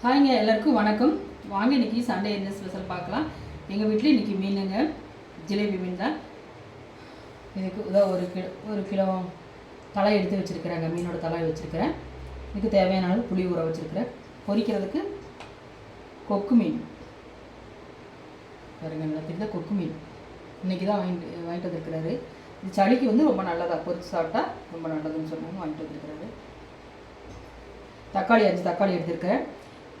ஹாய்ங்க எல்லாருக்கும் வணக்கம். வாங்க இன்னைக்கு சண்டே என்ன ஸ்பெஷல் பார்க்கலாம். எங்கள் வீட்டில் இன்னைக்கு மீனுங்க. ஜிலேபி மீன் தான். இதுக்கு இதான் ஒரு கிலோ ஒரு கிலோ தலை எடுத்து வச்சுருக்கிறேங்க. மீனோட தலை வச்சுருக்கிறேன். இதுக்கு தேவையான அளவு புளி ஊற வச்சுருக்கிறேன். பொரிக்கிறதுக்கு கொக்கு மீன். பாருங்க நல்லா கொக்கு மீன். இன்றைக்கி தான் வாங்கிட்டு வாங்கிட்டு வந்திருக்கிறாரு. இது சளிக்கு வந்து ரொம்ப நல்லதாக பொரிச்சு சாப்பிட்டா ரொம்ப நல்லதுன்னு சொன்னாங்க வாங்கிட்டு வந்திருக்கிறாரு. தக்காளி அஞ்சு தக்காளி எடுத்திருக்கிறேன்.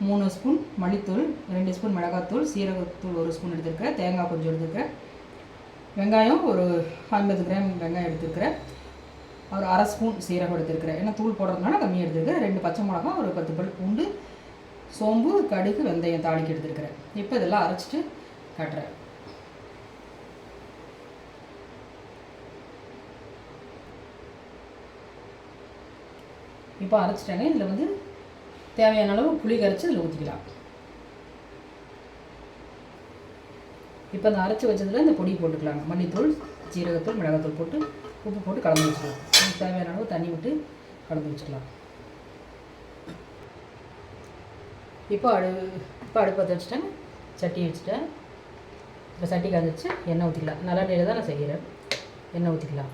மூணு ஸ்பூன் மல்லித்தூள் ரெண்டு ஸ்பூன் மிளகாத்தூள் சீரகத்தூள் ஒரு ஸ்பூன் எடுத்துருக்கேன் தேங்காய் கொஞ்சம் எடுத்துருக்கேன் வெங்காயம் ஒரு ஐம்பது கிராம் வெங்காயம் எடுத்துருக்கிறேன். ஒரு அரை ஸ்பூன் சீரகம் எடுத்துருக்கிறேன். ஏன்னா தூள் போடுறதுனால கம்மியாக எடுத்துருக்கிறேன். ரெண்டு பச்சை மிளகா ஒரு பத்து பல் பூண்டு சோம்பு கடுகு வெந்தயம் தாளிக்கு எடுத்துருக்கிறேன். இப்போ இதெல்லாம் அரைச்சிட்டு காட்டுறேன். இப்போ அரைச்சிட்டாங்க. இதில் வந்து தேவையான அளவு புளி கரைச்சி இதில் ஊற்றிக்கலாம் இப்போ அந்த அரைச்சி வச்சதில் இந்த பொடி போட்டுக்கலாங்க. மல்லித்தூள் ஜீரகத்தூள் மிளகாத்தூள் போட்டு உப்பு போட்டு கலந்து வச்சுக்கலாம். தேவையான அளவு தண்ணி விட்டு கலந்து வச்சுக்கலாம். இப்போ அடு இப்போ அடுப்பத்தை வச்சுட்டேன் சட்டி வச்சுட்டேன். இப்போ சட்டி காந்துச்சு எண்ணெய் ஊற்றிக்கலாம் நல்லெண்ணெயில் தான் நான் செய்கிறேன் எண்ணெய் ஊற்றிக்கலாம்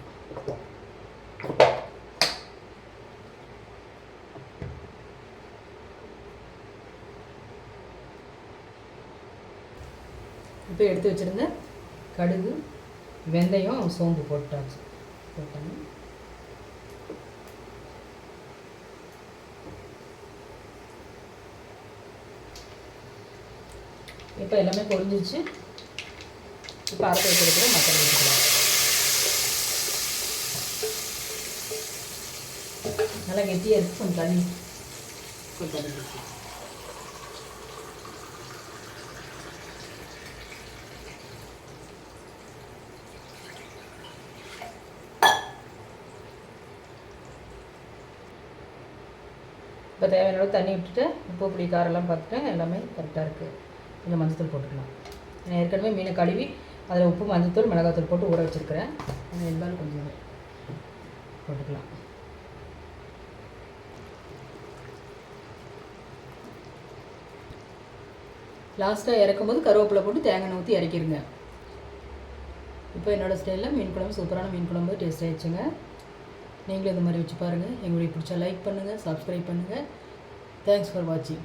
இப்போ எடுத்து வச்சுருந்த கடுகு வெந்தயம் சோம்பு போட்டாச்சு. போட்டாங்க இப்போ எல்லாமே பொரிஞ்சிருச்சு. இப்போ அரைச்சி வச்சுருக்கிற மட்டன் வச்சுக்கலாம் நல்லா கெட்டியாக இருக்கு. கொஞ்சம் தண்ணி. கொஞ்சம் தண்ணி இப்போ தேவையான அளவு தண்ணி விட்டுட்டு உப்பு புளி காரெல்லாம் பார்த்துட்டு எல்லாமே கரெக்டாக இருக்குது கொஞ்சம் மஞ்சத்தூள் போட்டுக்கலாம். நான் ஏற்கனவே மீனை கழுவி அதில் உப்பு மஞ்சத்தூள் மிளகாத்தூள் போட்டு ஊற வச்சுருக்கிறேன். இருந்தாலும் கொஞ்சம் போட்டுக்கலாம். லாஸ்ட்டாக இறக்கும்போது கருவேப்பிலை போட்டு தேங்காய் ஊற்றி இறக்கிருங்க. இப்போ என்னோடய ஸ்டைலில் மீன் குழம்பு சூப்பரான மீன் குழம்பு டேஸ்ட் ஆயிடுச்சுங்க. நீங்களும் இந்த மாதிரி வச்சு பாருங்கள் எங்களுடைய பிடிச்சா லைக் பண்ணுங்கள் சப்ஸ்கிரைப் பண்ணுங்கள் தேங்க்ஸ் ஃபார் வாட்சிங்